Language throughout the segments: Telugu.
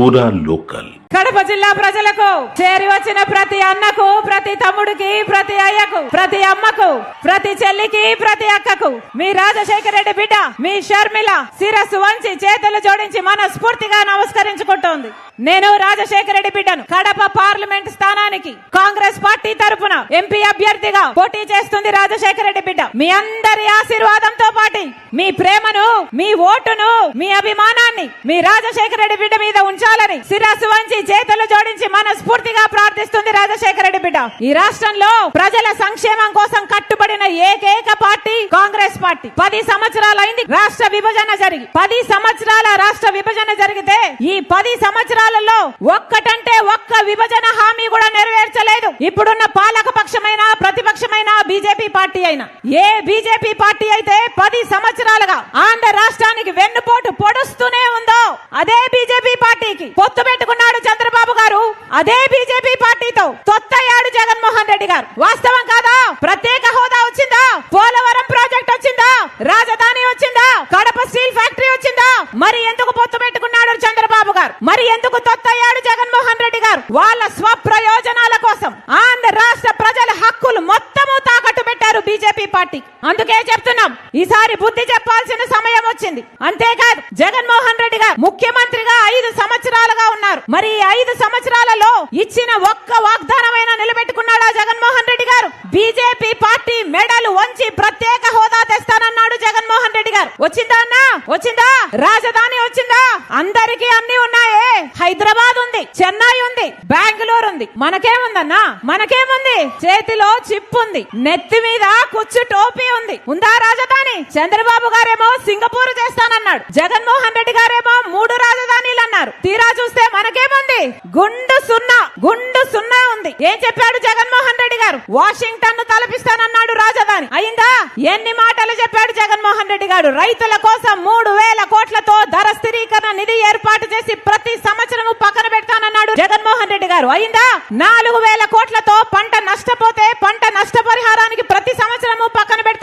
పూరా లోకల్ కడప జిల్లా ప్రజలకు చేరి వచ్చిన ప్రతి అన్నకు ప్రతి తమ్ముడికి ప్రతి అయ్యకు ప్రతి అమ్మకు ప్రతి చెల్లికి ప్రతి అక్కకు మీ రాజశేఖర రెడ్డి బిడ్డ మీ షర్మిల శిరస్సు వంచి చేతులు జోడించి మనస్ఫూర్తిగా నమస్కరించుకుంటోంది. నేను రాజశేఖర రెడ్డి బిడ్డను. కడప పార్లమెంట్ స్థానానికి కాంగ్రెస్ పార్టీ తరపున ఎంపీ అభ్యర్థిగా పోటీ చేస్తుంది రాజశేఖర రెడ్డి బిడ్డ. మీ అందరి ఆశీర్వాదంతో పాటు మీ ప్రేమను మీ ఓటును మీ అభిమానాన్ని మీ రాజశేఖర రెడ్డి బిడ్డ మీద ఉంచాలని శిరస్సు వంచి చేతులు జోడించి మనస్ఫూర్తిగా ప్రార్థిస్తుంది రాజశేఖర రెడ్డి బిడ్డ. ఈ రాష్ట్రంలో ప్రజల సంక్షేమం కోసం కట్టుబడిన ఏకైక పార్టీ కాంగ్రెస్ పార్టీ. పది సంవత్సరాలైంది రాష్ట్ర విభజన జరిగి. పది సంవత్సరాల రాష్ట్ర విభజన జరిగితే ఈ పది సంవత్సరాలలో ఒక్కటంటే ఒక్క విభజన హామీ కూడా నెరవేర్చలేదు. ఇప్పుడున్న పాలక పక్షమైన ప్రతిపక్షమైన బీజేపీ పార్టీ అయినా. ఏ బీజేపీ పార్టీ అయితే పది సంవత్సరాలుగా ఆంధ్ర రాష్ట్రానికి వెన్నుపోటు పొడుస్తూనే ఉందో అదే బీజేపీ పార్టీకి పొత్తు పెట్టుకున్నాడు చంద్రబాబు గారు. అదే బీజేపీ పార్టీతో తొత్తయ్యాడు జగన్మోహన్ రెడ్డి గారు. వాస్తవం కాదా? ప్రత్యేక హోదా వచ్చిందా? పోలవరం ప్రాజెక్ట్ వచ్చిందా? రాజధాని వచ్చిందా కడప స్టీల్ ఫ్యాక్టరీ వచ్చిందా మరి ఎందుకు పొత్తు పెట్టుకున్నాడు చంద్రబాబు గారు మరి ఎందుకు తొత్తయ్యాడు జగన్మోహన్ రెడ్డి గారు వాళ్ళ స్వప్రయోజనాల కోసం ఆంధ్ర రాష్ట్ర ప్రజల హక్కులు మొత్తము తాకట్టు పెట్టారు బీజేపీ పార్టీ అందుకే చెప్తున్నాం ఈసారి బుద్ధి చెప్పాల్సిన సమయం వచ్చింది. అంతేకాదు జగన్మోహన్ రెడ్డి గారు ముఖ్యమంత్రిగా ఐదు సంవత్సరాలుగా ఉన్నారు. మరి ఐదు సంవత్సరాలలో ఇచ్చిన ఒక్క వాగ్దానమైనా నిలబెట్టుకున్నాడా జగన్మోహన్ రెడ్డి గారు? బీజేపీ పార్టీ మెడలు వంచి ప్రత్యేక హోదా తెస్తానన్నాడు జగన్మోహన్ రెడ్డి గారు. వచ్చిందా అన్నా? వచ్చిందా? రాజధాని వచ్చిందా? అందరికీ అన్ని ఉన్నాయే. హైదరాబాద్ ఉంది చెన్నై ఉంది బెంగళూరు ఉంది మనకేముందన్నా? మనకేముంది? చేతిలో చిప్ ఉంది నెత్తి మీద కుచ్చు టోపీ ఉంది. ఉందా రాజధాని? చంద్రబాబు గారేమో సింగపూర్ చేస్తానన్నాడు. జగన్మోహన్ రెడ్డి గారేమో మూడు రాజధానీలు అన్నారు. తీరా చూస్తే మనకేముంది? గుండు సున్నా. గుండు సున్నా ఉంది. ఏం చెప్పాడు జగన్మోహన్ రెడ్డి గారు? వాషింగ్టన్ను తలపిస్తానన్నాడు రాజధాని. అయిందా? ఎన్ని మాటలు చెప్పాడు జగన్మోహన్ రెడ్డి గారు? రైతుల కోసం మూడు వేల కోట్లతో ధర స్థిరీకరణ నిధి ఏర్పాటు చేసి ప్రతి సంవత్సరము పక్కన పెడతానన్నాడు జగన్మోహన్ రెడ్డి గారు. అయిందా? నాలుగు వేల కోట్లతో పంట నష్టపోతే పంట నష్టపరిహారానికి ప్రతి సంవత్సరము పక్కన పెట్టి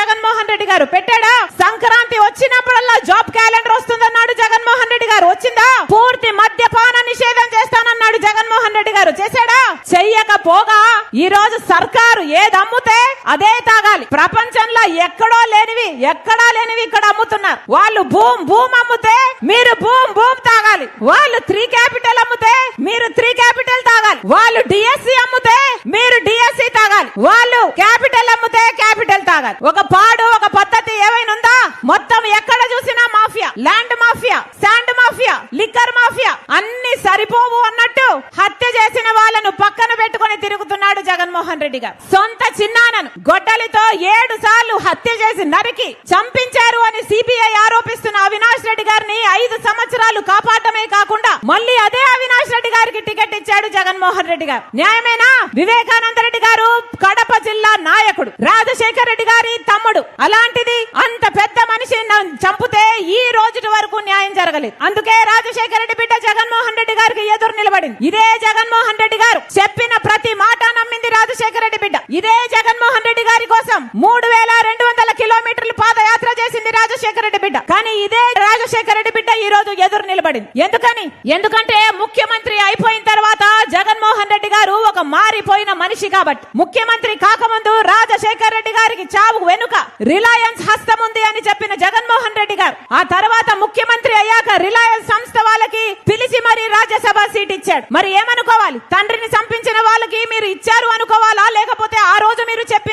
జగన్మోహన్ రెడ్డి గారు పెట్టాడా సంక్రాంతి వచ్చినప్పుడల్లా జాబ్ క్యాలెండర్ వస్తుందన్నాడు జగన్మోహన్ రెడ్డి గారు వచ్చిందా పూర్తి మద్యపాన నిషేధం చేస్తానన్నాడు జగన్మోహన్ రెడ్డి గారు చేశాడా చెయ్యకపోగా ఈ రోజు సర్కారు ఏది అమ్ముతే అదే ప్రపంచంలో ఎక్కడో లేనివి ఎక్కడా లేనివి ఇక్కడ అమ్ముతున్నారు. వాళ్ళు భూమ్ భూమ్ అమ్ముతే మీరు భూమ్ భూమి తాగాలి. వాళ్ళు త్రీ క్యాపిటల్ అమ్ముతే మీరు త్రీ క్యాపిటల్ తాగాలి. వాళ్ళు డిఎస్సి అమ్ముతే మీరు డిఎస్సి తాగాలి. వాళ్ళు క్యాపిటల్ అమ్ముతే క్యాపిటల్ తాగాలి. ఒక పాడు ఒక పద్ధతి ఏమైనా ఉందా? మొత్తం ఎక్కడ చూసినా mafia. Land mafia sand mafia liquor mafia. అన్ని సరిపోవు అన్నట్టు హత్య చేసిన వాళ్ళను పక్కన పెట్టుకొని తిరుగుతున్నాడు జగన్మోహన్ రెడ్డి గారు. గొడ్డలితో ఏడు సార్లు హత్య చేసి నరికి చంపించారు అని సిబిఐ ఆరోపిస్తున్న అవినాష్ రెడ్డి గారిని ఐదు సంవత్సరాలు కాపాడమే కాకుండా మళ్ళీ అదే అవినాష్ రెడ్డి గారికి టికెట్ ఇచ్చాడు జగన్మోహన్ రెడ్డి గారు. న్యాయమేనా? వివేకానంద రెడ్డి గారు కడప జిల్లా నాయకుడు. రాజశేఖర్ రెడ్డి గారి తమ్ముడు. అలాంటిది అంత పెద్ద మనిషి చంపితే ఈ రోజు వరకు న్యాయం జరగలేదు. అందుకే రాజశేఖర రెడ్డి బిడ్డ జగన్మోహన్ రెడ్డి గారికి ఎదురు నిలబడింది. ఇదే జగన్మోహన్ రెడ్డి గారు చెప్పిన ప్రతి మాట నమ్మింది రాజశేఖర రెడ్డి బిడ్డ. ఇదే జగన్మోహన్ రెడ్డి గారి కోసం మూడు వేల రెండు వందల కిలోమీటర్లు పాదయాత్ర చేసింది రాజశేఖర రెడ్డి బిడ్డ. కానీ ఇదే రాజశేఖర రెడ్డి బిడ్డ ఈ రోజు ఎదురు నిలబడింది. ఎందుకని? ఎందుకంటే ముఖ్యమంత్రి అయిపోయిన తర్వాత జగన్మోహన్ రెడ్డి గారు ఒక మారిపోయిన మనిషి కాబట్టి. ముఖ్యమంత్రి కాకముందు రాజశేఖర రెడ్డి గారికి చావు వెనుక రిలయన్స్ హస్తం ఉంది అని చెప్పిన జగన్మోహన్ రెడ్డి గారు. ఆ తర్వాత ముఖ్యమంత్రి అయ్యాక రిలయన్స్ సంస్థ వాళ్ళకి పిలిచి మరి రాజ్యసభ సీట్ ఇచ్చాడు. మరి ఏమనుకోవాలి? తండ్రిని చంపించిన వాళ్ళకి మీరు ఇచ్చారు అనుకోవాలా? లేకపోతే ఆ రోజు మీరు చెప్పి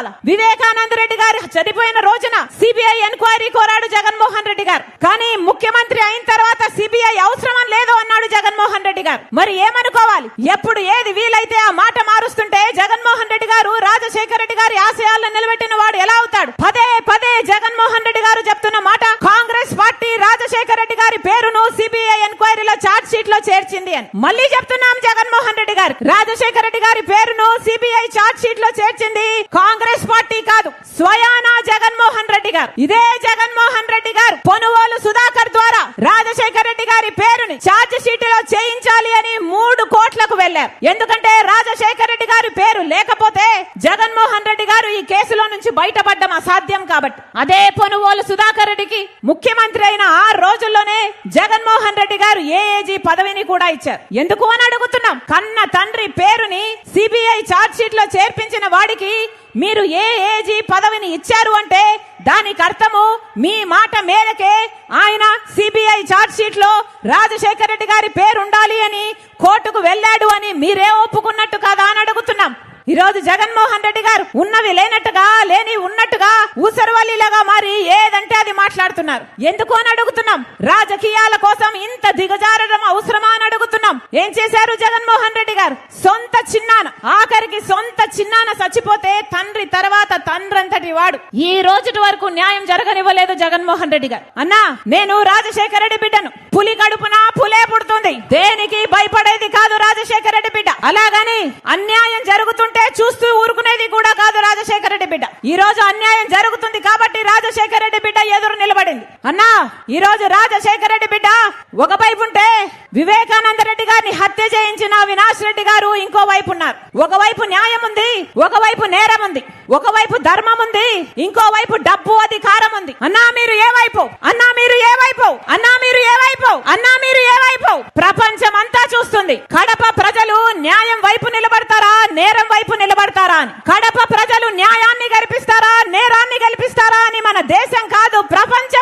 అబద్ధము వివేకానంద రెడ్డి గారు చనిపోయిన రోజున సిబిఐ ఎంక్వైరీ కోరాడు జగన్మోహన్ రెడ్డి గారు. కానీ ముఖ్యమంత్రి అయిన తర్వాత సిబిఐ అవసరం లేదు అన్నాడు జగన్మోహన్ రెడ్డి గారు. మరి ఏమనుకోవాలి? ఎప్పుడు ఏది వీలైతే ఆ మాట మారుస్తుంటే జగన్మోహన్ రెడ్డి గారు రాజశేఖర రెడ్డి గారి ఆశయాలను నిలబెట్టిన వాడు ఎలా అవుతాడు? పదే పదే జగన్మోహన్ రెడ్డి గారు చెప్తున్న మాట కాంగ్రెస్ పార్టీ రాజశేఖర రెడ్డి గారి పేరును సిబిఐ ఎంక్వైరీలో చార్జ్ షీట్లో చేర్చింది అని. మళ్ళీ చెప్తున్నాం జగన్మోహన్ రెడ్డి గారు. రాజశేఖర రెడ్డి గారి పేరును సిబిఐ చార్జ్ షీట్లో చేర్చింది కాంగ్రెస్ పార్టీ కాదు స్వయానా జగన్మోహన్ రెడ్డి గారు. ఇదే జగన్మోహన్ రెడ్డి గారు. పొనుగోలు సుధాకర్ ద్వారా రాజశేఖర రెడ్డి గారి పేరుని చార్జ్ షీట్లో చేయించాలి అని మూడు కోట్లకు వెళ్ళారు ఎందుకంటే రాజశేఖర రెడ్డి గారి పేరు లేకపోతే జగన్మోహన్ రెడ్డి గారు ఈ కేసులో నుంచి బయటపడడం అసాధ్యం కాబట్టి. అదే పొనుగోలు సుధాకర్ రెడ్డికి ముఖ్యమంత్రి అయిన ఆ రోజుల్లోనే జగన్మోహన్ రెడ్డి గారు గారు ఏఏజీ పదవిని కూడా ఇచ్చారు. ఎందుకు అని అడుగుతున్నాం. కన్న తండ్రి పేరుని సిబిఐ ఛార్జ్ షీట్లో చేర్పించిన వాడికి మీరు ఏ ఏజీ పదవిని ఇచ్చారు అంటే దానికి అర్థము మీ మాట మేరకే ఆయన సిబిఐ ఛార్జ్ షీట్లో రాజశేఖర రెడ్డి గారి పేరు ఉండాలి అని కోర్టుకు వెళ్ళాడు అని మీరే ఒప్పుకున్నట్టు కాదా అని అడుగుతున్నాం. ఈ రోజు జగన్మోహన్ రెడ్డి గారు ఉన్నవి లేనట్టుగా లేని ఉన్నట్టుగా ఊసరవల్లిలాగా మారి ఏదంటే అది మాట్లాడుతున్నారు. ఎందుకు అని అడుగుతున్నాం? రాజకీయాల కోసం ఇంత దిగజారడం అవసరమా అని అడుగుతున్నాం. ఏం చేశారు జగన్మోహన్ రెడ్డి గారు? సొంత చిన్నాన ఆఖరికి సొంత చిన్నాన చచ్చిపోతే తండ్రి తర్వాత తండ్రంతటి వాడు. ఈ రోజుటి వరకు న్యాయం జరగనివ్వలేదు జగన్మోహన్ రెడ్డి గారు. అన్నా నేను రాజశేఖర రెడ్డి బిడ్డను. పులి కడుపున పులే పుడుతుంది. దేనికి భయపడేది కాదు రాజశేఖర రెడ్డి బిడ్డ. అలాగని అన్యాయం జరుగుతుంటే చూస్తూ ఊరుకునేది కూడా కాదు రాజశేఖర రెడ్డి బిడ్డ. ఈ రోజు అన్యాయం జరుగుతుంది కాబట్టి రాజశేఖర రెడ్డి బిడ్డ ఎదురు నిలబడింది. అన్నా ఈ రోజు రాజశేఖర రెడ్డి బిడ్డ ఒక వైపు ఉంటే వివేకానంద రెడ్డి గారిని హత్య చేయించిన వినాష్ రెడ్డి గారు ఇంకో వైపు ఉన్నారు. ఒకవైపు న్యాయం ఉంది ఒకవైపు నేరం ఉంది ఒకవైపు ధర్మం ఉంది ఇంకో వైపు డబ్బు అధికారం ఉంది. అన్నా మీరు ఏ వైపు? అన్నా మీరు ఏ వైపు? అన్నా మీరు ఏ వైపు? అన్నా మీరు ఏ వైపు? ప్రపంచం అంతా చూస్తుంది. కడప ప్రజలు న్యాయం వైపు నిలబడతారా నేరం వైపు నిలబడతారా అని. కడప ప్రజలు న్యాయాన్ని గెలిపిస్తారా నేరాన్ని గెలిపిస్తారా అని మన దేశం కాదు ప్రపంచం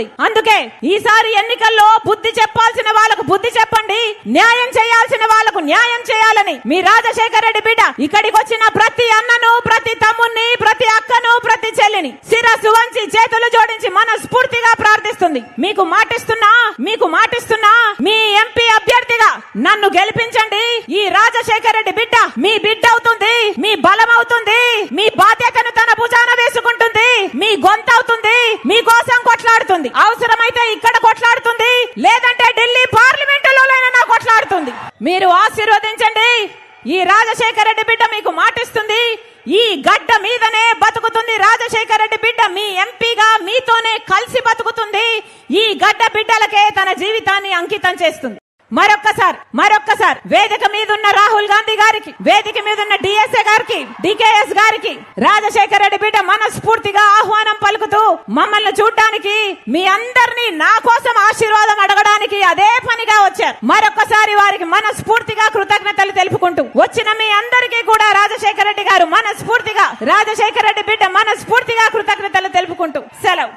ఉంది అందుకే ఈసారి ఎన్నికల్లో బుద్ధి చెప్పాల్సిన వాళ్ళకు బుద్ధి చెప్పండి. న్యాయం చేయాల్సిన వాళ్ళకు న్యాయం చేయాలని. మీ రాజశేఖర రెడ్డి బిడ్డ ఇక్కడికి వచ్చిన ప్రతి అన్నను ప్రతి తమ్ముణ్ణి ప్రతి అక్కను ప్రతి చెల్లిని శిరస్సు వంచి చేతులు జోడించి మనస్ఫూర్తిగా ప్రార్థిస్తుంది. మీకు మాటిస్తున్నా మీకు మాటిస్తున్నా మీ ఎంపీ అభ్యర్థిగా నన్ను గెలిపించండి. ఈ రాజశేఖర రెడ్డి బిడ్డ మీ బిడ్డ అవుతుంది మీ బలం అవుతుంది మీ బాధ్యతను తన భుజాన వేసుకుంటుంది. మీ గొంత అవుతుంది మీ కోసం కొట్లాడుతుంది. అవసరమైతే ఇక్కడ కొట్లాడుతుంది లేదంటే ఢిల్లీ పార్లమెంటులోనైనా కొట్లాడుతుంది. మీరు ఆశీర్వదించండి. ఈ రాజశేఖర రెడ్డి బిడ్డ మీకు మాటిస్తుంది. ఈ గడ్డ మీదనే బతుకుతుంది రాజశేఖర రెడ్డి బిడ్డ. మీ ఎంపీగా మీతోనే కలిసి బతుకుతుంది. ఈ గడ్డ బిడ్డలకే తన జీవితాన్ని అంకితం చేస్తుంది. మరొక్కసారి మరొక్కసారి వేదిక మీద ఉన్న రాహుల్ గాంధీ గారికి వేదిక మీద ఉన్న డిఎస్ఏ గారికి డికేఎస్ గారికి రాజశేఖర రెడ్డి బిడ్డ మనస్ఫూర్తిగా ఆహ్వానం పలుకుతూ మమ్మల్ని చూడడానికి మీ అందరినీ నా కోసం ఆశీర్వాదం అడగడానికి అదే పనిగా వచ్చారు. మరొక్కసారి వారికి మనస్ఫూర్తిగా కృతజ్ఞతలు తెలుపుకుంటూ వచ్చిన మీ అందరికీ కూడా రాజశేఖర రెడ్డి గారు మనస్ఫూర్తిగా రాజశేఖర రెడ్డి బిడ్డ మనస్ఫూర్తిగా కృతజ్ఞతలు తెలుపుకుంటూ సెలవు.